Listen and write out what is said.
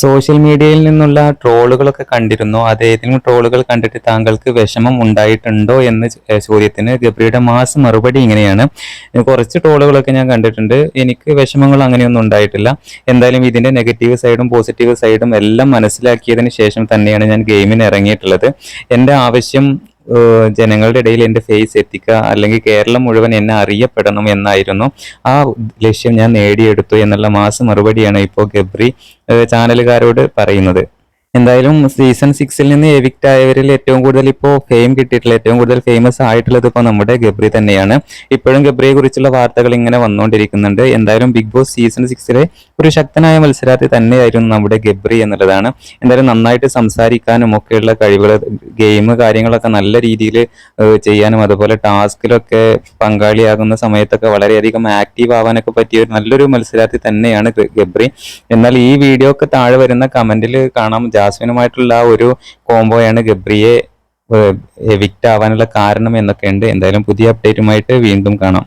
Social മീഡിയയിൽ നിന്നുള്ള ട്രോളുകളൊക്കെ കണ്ടിരുന്നു. അത് ഏതെങ്കിലും ട്രോളുകൾ കണ്ടിട്ട് താങ്കൾക്ക് വിഷമം ഉണ്ടായിട്ടുണ്ടോ എന്ന ചോദ്യത്തിന് ഗബ്രിയുടെ മാസ് മറുപടി ഇങ്ങനെയാണ്. കുറച്ച് ട്രോളുകളൊക്കെ ഞാൻ കണ്ടിട്ടുണ്ട്. എനിക്ക് വിഷമങ്ങൾ അങ്ങനെയൊന്നും ഉണ്ടായിട്ടില്ല. എന്തായാലും ഇതിന്റെ നെഗറ്റീവ് സൈഡും പോസിറ്റീവ് സൈഡും എല്ലാം മനസ്സിലാക്കിയതിന് ശേഷം തന്നെയാണ് ഞാൻ ഗെയിമിന് ഇറങ്ങിയിട്ടുള്ളത്. എന്റെ ആവശ്യം ജനങ്ങളുടെ ഇടയിൽ എന്റെ ഫേസ് എത്തിക്കുക അല്ലെങ്കിൽ കേരളം മുഴുവൻ എന്നെ അറിയപ്പെടണം എന്നായിരുന്നു. ആ ലക്ഷ്യം ഞാൻ നേടിയെടുത്തു എന്നുള്ള മാസ് മറുപടിയാണ് ഇപ്പോൾ ഗബ്രി ചാനലുകാരോട് പറയുന്നത്. എന്തായാലും സീസൺ സിക്സിൽ നിന്ന് എവിക്റ്റ് ആയവരിൽ ഏറ്റവും കൂടുതൽ ഇപ്പോൾ ഫെയിം കിട്ടിയിട്ടുള്ള ഏറ്റവും കൂടുതൽ ഫേമസ് ആയിട്ടുള്ളത് ഇപ്പോൾ നമ്മുടെ ഗബ്രി തന്നെയാണ്. ഇപ്പോഴും ഗബ്രിയെ കുറിച്ചുള്ള വാർത്തകൾ ഇങ്ങനെ വന്നുകൊണ്ടിരിക്കുന്നുണ്ട് എന്തായാലും ബിഗ് ബോസ് സീസൺ സിക്സിലെ ഒരു ശക്തനായ മത്സരാർത്ഥി തന്നെയായിരുന്നു നമ്മുടെ ഗബ്രി എന്നുള്ളതാണ്. എന്തായാലും നന്നായിട്ട് സംസാരിക്കാനും ഒക്കെയുള്ള കഴിവുകൾ ഗെയിം കാര്യങ്ങളൊക്കെ നല്ല രീതിയിൽ ചെയ്യാനും അതുപോലെ ടാസ്കിലൊക്കെ പങ്കാളിയാകുന്ന സമയത്തൊക്കെ വളരെയധികം ആക്റ്റീവ് ആവാനൊക്കെ പറ്റിയ നല്ലൊരു മത്സരാർത്ഥി തന്നെയാണ് ഗബ്രി. എന്നാൽ ഈ വീഡിയോ ഒക്കെ താഴെ വരുന്ന കമന്റിൽ കാണാം. ജാസ്മിനുമായിട്ടുള്ള ആ ഒരു കോംബോയാണ് ഗബ്രിയെ എവിക്റ്റ് ആവാനുള്ള കാരണം എന്നൊക്കെ ഉണ്ട് എന്തായാലും പുതിയ അപ്ഡേറ്റുമായിട്ട് വീണ്ടും കാണാം.